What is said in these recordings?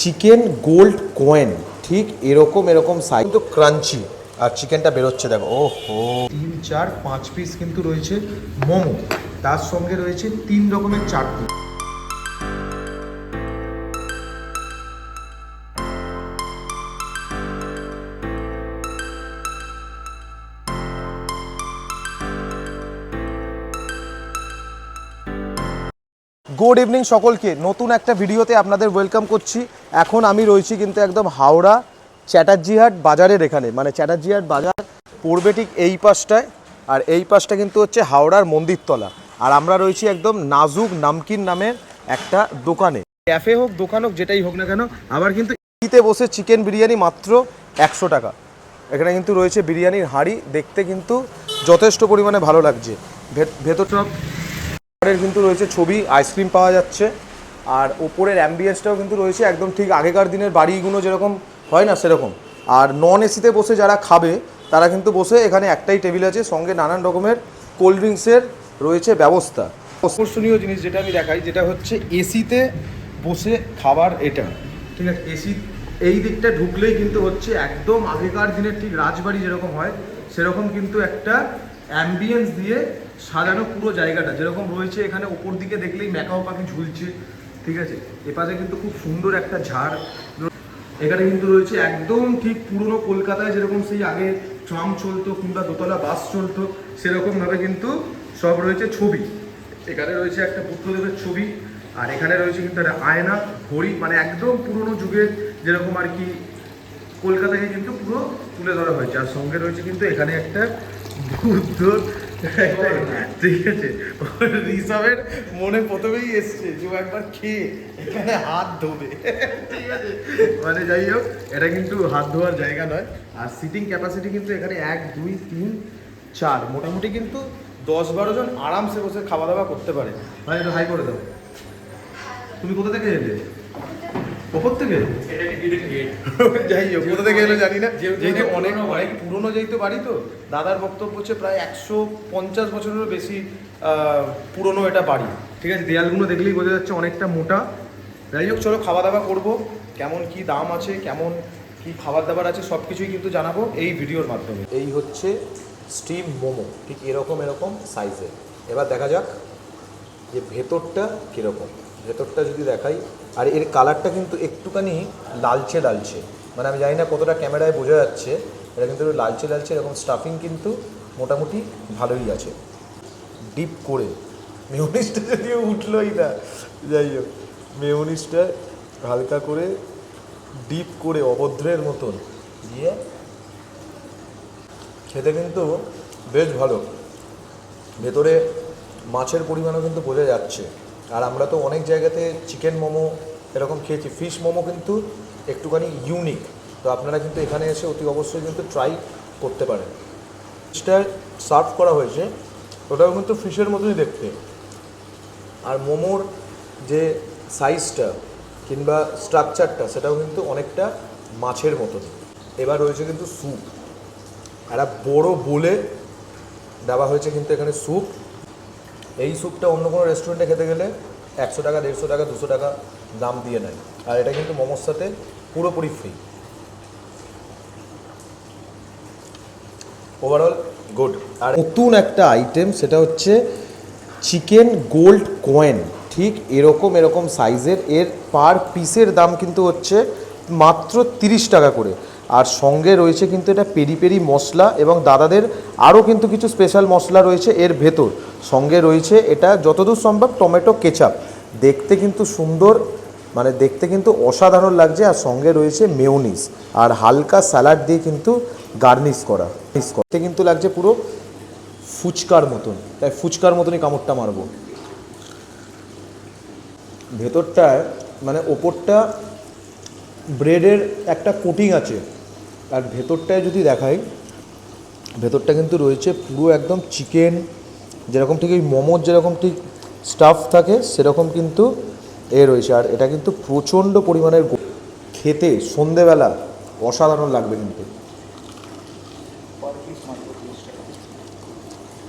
Chicken gold coin, ঠিক এরকম এরকম সাইজ কিন্তু ক্রাঞ্চি আর চিকেনটা বেরোচ্ছে, দেখো ও হো তিন, চার, পাঁচ পিস কিন্তু রয়েছে মোমো। তার সঙ্গে রয়েছে তিন রকমের চাটনি। গুড ইভিনিং সকলকে। নতুন একটা ভিডিওতে আপনাদের ওয়েলকাম করছি। এখন আমি রয়েছি কিন্তু একদম হাওড়া চ্যাটার্জিহাট বাজারের এখানে। মানে চ্যাটার্জিহাট বাজার পড়বে ঠিক এই পাশটায়। আর এই পাশটা কিন্তু হচ্ছে হাওড়ার মন্দিরতলা। আর আমরা রয়েছি একদম নাজুক নামকিন নামের একটা দোকানে। ক্যাফে হোক, দোকান হোক, যেটাই হোক না কেন, আবার কিন্তু ইতে বসে চিকেন বিরিয়ানি মাত্র একশো টাকা। এখানে কিন্তু রয়েছে বিরিয়ানির হাঁড়ি। দেখতে কিন্তু যথেষ্ট পরিমাণে ভালো লাগছে। ভেতর এর কিন্তু রয়েছে ছবি আইসক্রিম পাওয়া যাচ্ছে। আর ওপরের অ্যাম্বিয়েন্সটাও কিন্তু রয়েছে একদম ঠিক আগেকার দিনের বাড়িগুলো যেরকম হয় না সেরকম। আর নন এসিতে বসে যারা খাবে, তারা কিন্তু বসে এখানে একটাই টেবিল আছে, সঙ্গে নানান রকমের কোল্ড ড্রিঙ্কসের রয়েছে ব্যবস্থা। আকর্ষণীয় জিনিস যেটা আমি দেখাই, যেটা হচ্ছে এসিতে বসে খাবার এটা। ঠিক আছে এসি এই দিকটা ঢুকলেই কিন্তু হচ্ছে একদম আগেকার দিনের ঠিক রাজবাড়ি যেরকম হয়, সেরকম কিন্তু একটা অ্যাম্বিয়েন্স দিয়ে সাজানো পুরো জায়গাটা। যেরকম রয়েছে এখানে ওপর দিকে দেখলেই ম্যাকাও পাখি ঝুলছে, ঠিক আছে? এপাশে কিন্তু খুব সুন্দর একটা ঝাড়। এখানে কিন্তু রয়েছে একদম ঠিক পুরনো কলকাতায় যেরকম সেই আগে ট্রাম চলতো কিংবা দোতলা বাস চলতো, সেরকমভাবে কিন্তু সব রয়েছে ছবি। এখানে রয়েছে একটা বুদ্ধদেবের ছবি, আর এখানে রয়েছে কিন্তু একটা আয়না, ঘড়ি মানে একদম পুরনো যুগের যেরকম আর কি কলকাতাকে কিন্তু পুরো তুলে ধরা হয়েছে। আর সঙ্গে রয়েছে কিন্তু এখানে একটা বুদ্ধ ঠিক আছে। ঋষভের মনে প্রথমেই এসছে যে ও একবার খেয়ে এখানে হাত ধোবে। ঠিক আছে মানে যাই হোক, এটা কিন্তু হাত ধোয়ার জায়গা নয়। আর সিটিং ক্যাপাসিটি কিন্তু এখানে এক, দুই, তিন, চার। মোটামুটি কিন্তু দশ বারো জন আরামসে বসে খাওয়া দাওয়া করতে পারে। ভাই, একটু হাই করে দাও। তুমি কোথা থেকে এলে? ওপর থেকে যাই হোক কোথা থেকে এলো জানি না। যেহেতু অনেক অনেক পুরনো যেহেতু বাড়ি তো দাদার বক্তব্য হচ্ছে প্রায় একশো পঞ্চাশ বছরেরও বেশি পুরনো এটা বাড়ি। ঠিক আছে দেয়ালগুলো দেখলেই বোঝা যাচ্ছে অনেকটা মোটা। যাই হোক চলো খাওয়া দাওয়া করব। কেমন কি দাম আছে কেমন কি খাবার দাবার আছে সব কিছুই কিন্তু জানাব এই ভিডিওর মাধ্যমে। এই হচ্ছে স্টিম মোমো ঠিক এরকম এরকম সাইজের এবার দেখা যাক যে ভেতরটা কীরকম। ভেতরটা যদি দেখাই আর এর কালারটা কিন্তু একটুখানি লালচে লালচে। মানে আমি জানি না কতটা ক্যামেরায় বোঝা যাচ্ছে, এটা কিন্তু লালচে লালচে, এরকম স্টাফিং কিন্তু মোটামুটি ভালোই আছে। ডিপ করে। মেয়নিসটা যদিও উঠলোই না, যাই হোক। মেয়নিসটা হালকা করে ডিপ করে অভদ্রের মতন দিয়ে খেতে কিন্তু বেশ ভালো। ভেতরে মাছের পরিমাণও কিন্তু বোঝা যাচ্ছে। আর আমরা তো অনেক জায়গাতে চিকেন মোমো এরকম খেয়েছি। ফিশ মোমো কিন্তু একটুখানি ইউনিক তো আপনারা কিন্তু এখানে এসে অতি অবশ্যই কিন্তু ট্রাই করতে পারেন। ফিশটা সার্ভ করা হয়েছে, ওটাও কিন্তু ফিশের মতোই দেখতে। আর মোমোর যে সাইজটা কিংবা স্ট্রাকচারটা সেটাও কিন্তু অনেকটা মাছের মতন এবার রয়েছে কিন্তু স্যুপ একটা বড় বলে দেওয়া হয়েছে কিন্তু এখানে স্যুপ এই স্যুপটা অন্য কোনো রেস্টুরেন্টে খেতে গেলে একশো টাকা, দেড়শো টাকা, দুশো টাকা দাম দিয়ে নেয়। আর এটা কিন্তু মোমোর সাথে পুরোপুরি ফ্রি ওভারঅল গুড আর নতুন একটা আইটেম সেটা হচ্ছে চিকেন গোল্ড কয়েন ঠিক এরকম এরকম সাইজের এর পার পিসের দাম কিন্তু হচ্ছে মাত্র তিরিশ টাকা করে। আর সঙ্গে রয়েছে কিন্তু এটা পেরি পেরি মশলা এবং দাদাদের আরও কিন্তু কিছু স্পেশাল মশলা রয়েছে এর ভেতর। সঙ্গে রয়েছে এটা যতদূর সম্ভব টমেটো কেচাপ দেখতে কিন্তু সুন্দর মানে দেখতে কিন্তু অসাধারণ লাগছে আর সঙ্গে রয়েছে মেয়োনিজ আর হালকা স্যালাড দিয়ে কিন্তু গার্নিশ করা। গার্নিশ করতে কিন্তু লাগছে পুরো ফুচকার মতন। তাই ফুচকার মতনই কামড়টা মারবো। ভেতরটায় মানে ওপরটা ব্রেডের একটা কোটিং আছে। আর ভেতরটায় যদি দেখাই, ভেতরটা কিন্তু রয়েছে পুরো একদম চিকেন, যেরকম ঠিক ওই মোমোর যেরকম ঠিক স্টাফ থাকে, সেরকম কিন্তু এ রয়েছে। আর এটা কিন্তু প্রচণ্ড পরিমাণের খেতে সন্ধেবেলা অসাধারণ লাগবে কিন্তু।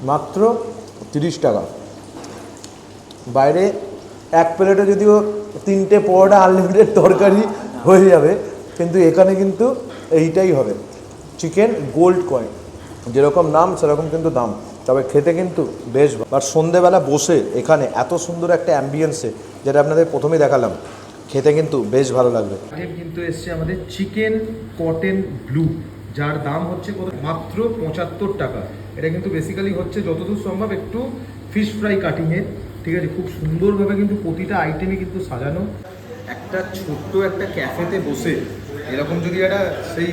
মাত্র তিরিশ টাকা। বাইরে এক প্লেটে যদিও তিনটে পরোটা আনলিমিটেড তরকারি হয়ে যাবে, কিন্তু এখানে কিন্তু এইটাই হবে। চিকেন গোল্ড কয়েন যেরকম নাম, সেরকম কিন্তু দাম। তবে খেতে কিন্তু বেশ। আর সন্ধেবেলা বসে এখানে এত সুন্দর একটা অ্যাম্বিয়েন্সে যেটা আপনাদের প্রথমেই দেখালাম, খেতে কিন্তু বেশ ভালো লাগবে। কিন্তু এসছে আমাদের চিকেন কটেন ব্লু যার দাম হচ্ছে মাত্র পঁচাত্তর টাকা। এটা কিন্তু বেসিক্যালি হচ্ছে যতদূর সম্ভব একটু ফিশ ফ্রাই কাটিংয়ের ঠিক আছে? খুব সুন্দরভাবে কিন্তু প্রতিটা আইটেমই কিন্তু সাজানো। একটা ছোট্ট একটা ক্যাফেতে বসে এরকম যদি একটা সেই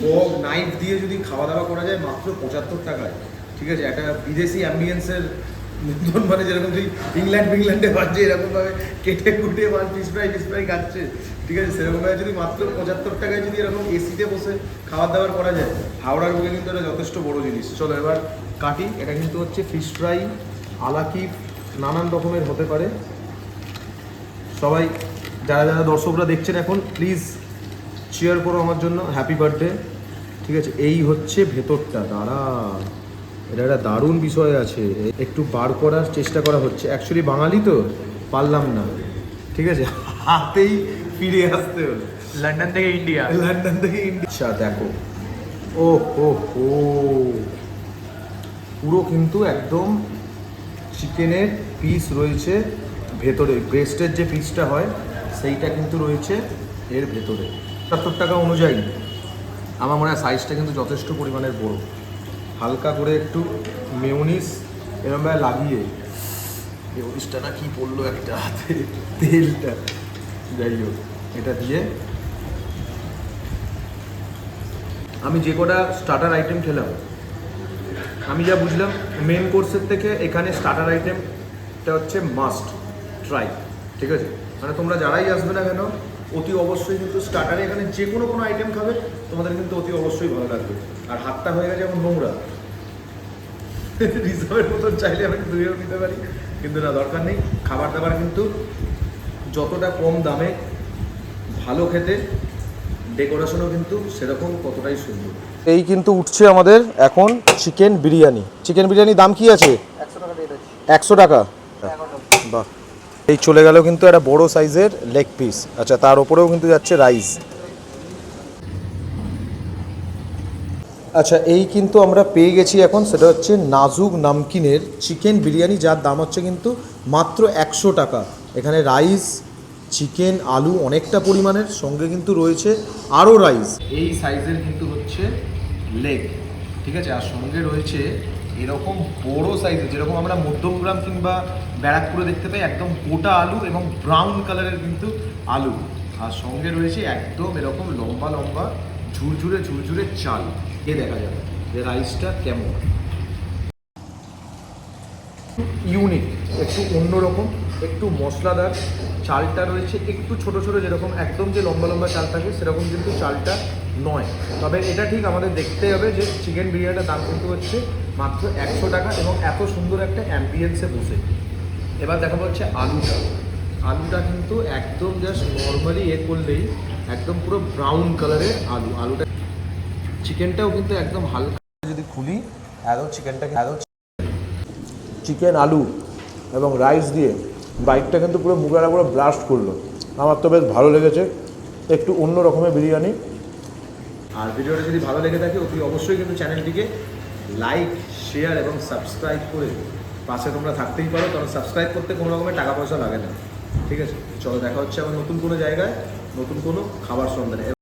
ফগ নাইফ দিয়ে যদি খাওয়া দাওয়া করা যায় মাত্র পঁচাত্তর টাকায়, ঠিক আছে? একটা বিদেশি অ্যাম্বিয়েন্সের মতন মানে যেরকম সেই ইংল্যান্ড ফিংল্যান্ডে বাজছে, এরকমভাবে কেটে কুটে বা ফিস ফ্রাই ফিস ফ্রাই খাচ্ছে, ঠিক আছে? সেরকমভাবে যদি মাত্র পঁচাত্তর টাকায় যদি এরকম এসিতে বসে খাবার দাবার করা যায় হাওড়ার বুকে কিন্তু এটা যথেষ্ট বড় জিনিস। চলো এবার কাটি, এটা কিন্তু হচ্ছে ফিশ ফ্রাই আলাকি, নানান রকমের হতে পারে। সবাই, যারা যারা দর্শকরা দেখছেন এখন প্লিজ চেয়ার করো আমার জন্য হ্যাপি বার্থডে ঠিক আছে? এই হচ্ছে ভেতরটা দাঁড়া এটা একটা দারুণ বিষয় আছে। একটু বার করার চেষ্টা করা হচ্ছে। অ্যাকচুয়ালি বাঙালি তো পারলাম না ঠিক আছে? হাতেই ফিরে আসতে হলো। লন্ডন থেকে ইন্ডিয়া লন্ডন থেকে ইন্ডিয়া আচ্ছা দেখো। ও ও ও পুরো কিন্তু একদম চিকেনের পিস রয়েছে ভেতরে। ব্রেস্টের যে পিসটা হয় সেইটা কিন্তু রয়েছে এর ভেতরে। সত্তর টাকা অনুযায়ী। আমার মনে হয় সাইজটা কিন্তু যথেষ্ট পরিমাণের বড়। হালকা করে একটু মেউনিস এরমভাবে লাগিয়ে মেউনিসটা না কি পড়ল একটা হাতে, তেলটা। যাই হোক, এটা দিয়ে আমি যে কটা স্টার্টার আইটেম খেলাম, আমি যা বুঝলাম মেন কোর্সের থেকে এখানে স্টার্টার আইটেমটা হচ্ছে মাস্ট ট্রাই ঠিক আছে? মানে তোমরা যারাই আসবে না কেন অতি অবশ্যই কিন্তু স্টার্টারে এখানে যে কোনো কোনো আইটেম খাবে তোমাদের কিন্তু অতি অবশ্যই ভালো লাগবে। আর হাতটা হয়ে গেছে এখন নোংরা। রিজার্ভের মতন চাইলে আমি ধুয়েও নিতে পারি কিন্তু না দরকার নেই। খাবার দাবার কিন্তু যতটা কম দামে ভালো খেতে ডেকোরেশনও কিন্তু সেরকম কতটাই সুন্দর। এই কিন্তু উঠছে আমাদের এখন চিকেন বিরিয়ানি। চিকেন বিরিয়ানির দাম কি আছে? একশো টাকা বাহ। এই চলে গেল কিন্তু একটা বড় সাইজের লেগ পিস আচ্ছা তার ওপরেও কিন্তু যাচ্ছে রাইস আচ্ছা এই কিন্তু আমরা পেয়ে গেছি এখন, সেটা হচ্ছে নাজুক নামকিনের চিকেন বিরিয়ানি, যার দাম হচ্ছে কিন্তু মাত্র একশো টাকা। এখানে রাইস চিকেন আলু অনেকটা পরিমাণের সঙ্গে কিন্তু রয়েছে আরও রাইস এই সাইজের কিন্তু হচ্ছে লেগ ঠিক আছে? আর সঙ্গে রয়েছে এরকম বড় সাইজের যেরকম আমরা মধ্যমগ্রাম কিংবা ব্যারাকপুরে দেখতে পাই, একদম গোটা আলু এবং ব্রাউন কালারের কিন্তু আলু। আর সঙ্গে রয়েছে একদম এরকম লম্বা লম্বা, ঝুরঝুরে ঝুরঝুরে চাল। এ দেখা যাবে যে রাইসটা কেমন। ইউনিক একটু অন্যরকম একটু মশলাদার। চালটা রয়েছে একটু ছোট ছোট যেরকম, একদম যে লম্বা লম্বা চাল থাকে, সেরকম কিন্তু চালটা নয়। তবে এটা ঠিক আমাদের দেখতে হবে যে চিকেন বিরিয়ানিটার দাম কিন্তু হচ্ছে মাত্র একশো টাকা এবং এত সুন্দর একটা অ্যাম্বিয়েন্সে বসে। এবার দেখা হচ্ছে আলুটা। আলুটা কিন্তু একদম জাস্ট নর্মালি এ করলেই একদম পুরো ব্রাউন কালারের আলু। আলুটা চিকেনটাও কিন্তু একদম হালকা। যদি খুলি একদম চিকেনটাকে একদম চিকেন আলু এবং রাইস দিয়ে বাইকটা কিন্তু পুরো মুখের পুরো ব্লাস্ট করল। আমার তো বেশ ভালো লেগেছে। একটু অন্য রকমের বিরিয়ানি। আর ভিডিওটা যদি ভালো লেগে থাকে অতি অবশ্যই কিন্তু চ্যানেলটিকে লাইক শেয়ার এবং সাবস্ক্রাইব করে পাশে তোমরা থাকতেই পারো, কারণ সাবস্ক্রাইব করতে কোনো রকমের টাকা পয়সা লাগে না। ঠিক আছে? চলো, দেখা হচ্ছে আমার নতুন কোনো জায়গায়, নতুন কোনো খাবার সন্ধানে।